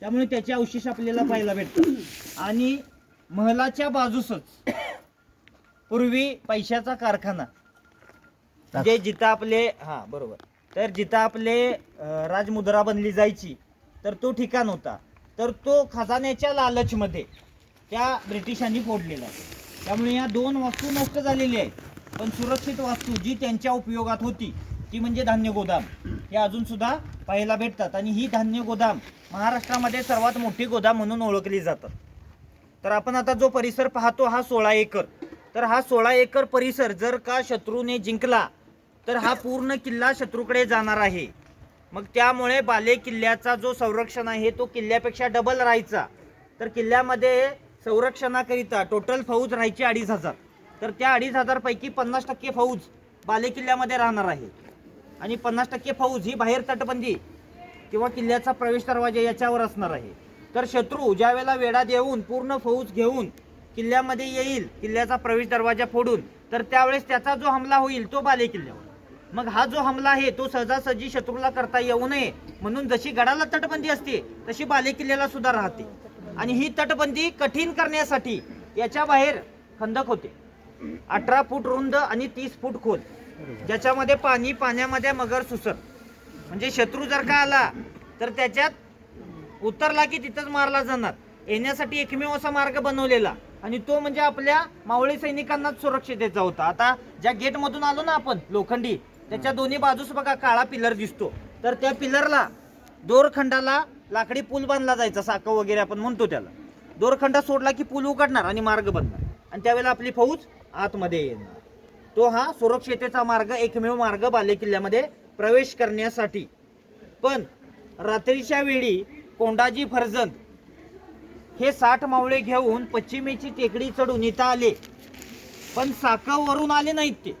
त्यामुळे त्याचे अवशेष आपल्याला पाहायला भेटतात. आणि महलाच्या बाजूसच पूर्वी पैशाचा कारखाना. जे जिथं आपले हा बरोबर. तर जिथं आपले अं, राजमुद्रा बनली जायची तर तो ठिकाण होता. तर तो खजान्याच्या लालचमध्ये त्या ब्रिटिशांनी फोडलेला आहे. त्यामुळे या दोन वास्तू नष्ट झालेली आहेत. पण सुरक्षित वास्तू जी त्यांच्या उपयोगात होती ती म्हणजे धान्य गोदाम. हे अजून सुद्धा पाहायला भेटतात. आणि ही धान्य गोदाम महाराष्ट्रामध्ये सर्वात मोठी गोदाम म्हणून ओळखली जातात. तर आपण आता जो परिसर पाहतो हा सोळा एकर. तर हा सोळा एकर परिसर जर का शत्रूने जिंकला तर हा पूर्ण किल्ला शत्रूकडे जाणार आहे. मग त्यामुळे बाले किल्ल्याचा जो संरक्षण आहे तो किल्ल्यापेक्षा डबल राहायचा. तर किल्ल्यामध्ये संरक्षणाकरिता टोटल फौज राहायची अडीच हजार. तर त्या अडीच हजारपैकी पन्नास टक्के फौज बाले किल्ल्यामध्ये राहणार आहे. आणि पन्नास टक्के फौज ही बाहेर तटबंदी किंवा किल्ल्याचा प्रवेश दरवाजा याच्यावर असणार आहे. तर शत्रू ज्या वेळेला वेढात देऊन पूर्ण फौज घेऊन किल्ल्यामध्ये येईल किल्ल्याचा प्रवेश दरवाजा फोडून तर त्यावेळेस त्याचा जो हमला होईल तो बाले किल्ल्यावर. मग हा जो हमला आहे तो सहजासहजी शत्रूला करता येऊ नये म्हणून जशी गडाला तटबंदी असते तशी बाले किल्ल्याला सुद्धा राहते. आणि ही तटबंदी कठीण करण्यासाठी याच्या बाहेर खंदक होते. अठरा फूट रुंद आणि तीस फूट खोल. ज्याच्यामध्ये पाणी पाण्यामध्ये मगर सुसर. म्हणजे शत्रू जर का आला तर त्याच्यात उतरला की तिथंच मारला जाणार. येण्यासाठी एकमेव असा मार्ग बनवलेला. आणि तो म्हणजे आपल्या मावळी सैनिकांनाच सुरक्षितेचा होता. आता ज्या गेट मधून आलो ना आपण लोखंडी त्याच्या दोन्ही बाजूस बघा काळा पिलर दिसतो. तर त्या पिलरला दोरखंडाला लाकडी पूल बांधला जायचा साखव वगैरे आपण म्हणतो त्याला. दोरखंडा सोडला की पूल उघडणार आणि मार्ग बनणार. आणि त्यावेळेला आपली फौज आतमध्ये येणार. तो हा सुरक्षितेचा मार्ग एकमेव मार्ग बाले किल्ल्यामध्ये प्रवेश करण्यासाठी. पण रात्रीच्या वेळी कोंडाजी फर्जंद हे साठ मावळे घेऊन पश्चिमेची टेकडी चढून इथं आले. पण साकावरून आले नाहीत ते.